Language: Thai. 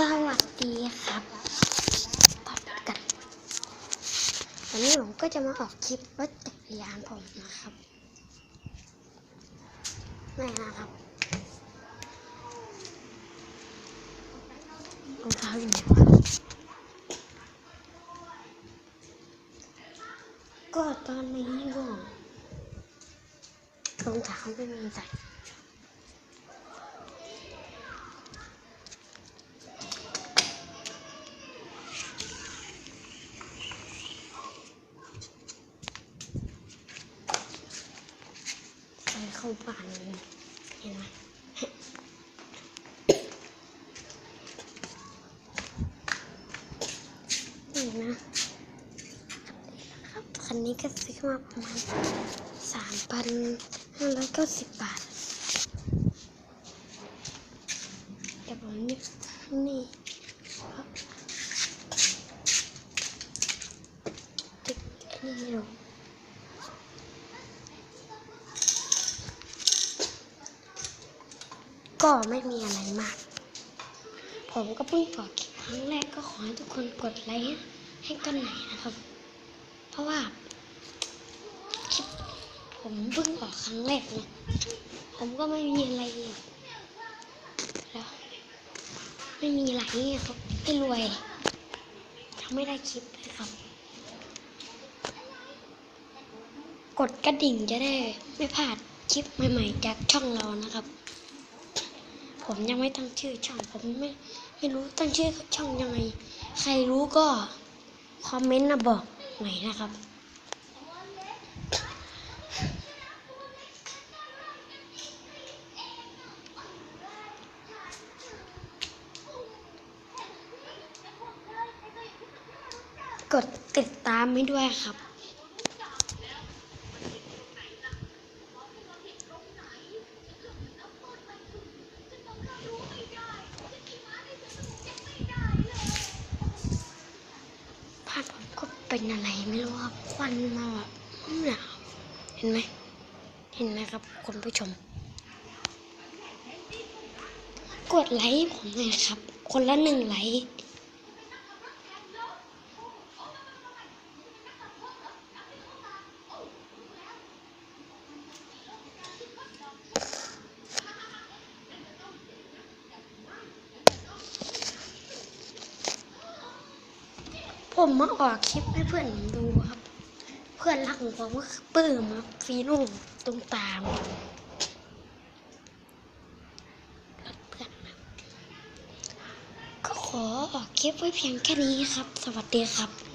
สวัสดีครับตอบกันวันนี้ผมก็จะมาออกคลิปรถจักรยานผมนะครับนี่นะครับรองเท้าอยู่ไหนวะก็ตอนนี้ก็รองเท้าไม่มีใส่ เข้าบ้านเลยเห็นไหมนี่นะครับคันนี้ก็ซื้อมาประมาณสามพันห้าร้อยเก้าสิบบาทเดี๋ยวผมนี่นี่ติดนนี้ดู ก็ไม่มีอะไรมาก ผมก็เพิ่งออคลิปครั้งแรกก็ขอให้ทุกคนกดไลค์ให้กันหน่อยนะครับ เพราะว่าคลิปผมเพิ่งออกครั้งแรกนะผมก็ไม่มีอะไรแล้วไม่มีอะไรเนี่ยครับไม่รวยทำไม่ได้คลิปเลยครับ กดกระดิ่งจะได้ไม่พลาดคลิปใหม่ๆจากช่องเรานะครับ ผมยังไม่ตั้งชื่อช่อง ผมไม่ไม่รู้ตั้งชื่อช่องยังไง ใครรู้ก็คอมเมนต์มาบอกหน่อยนะครับ กดติดตามให้ด้วยครับ บ้านผม ก็เป็นอะไรไม่รู้ครับควันมาแบบหนาวเห็นไหมเห็นไหมครับคุณผู้ชม กดไลค์ผมหน่อยครับ คนละหนึ่งไลค์ ผมมาออกคลิปให้เพื่อนผมดูครับ เพื่อนรักของผมก็คือปื้มครับฟีโน่ตรงตามก็ขอออกคลิปไว้เพียงแค่นี้ครับ สวัสดีครับ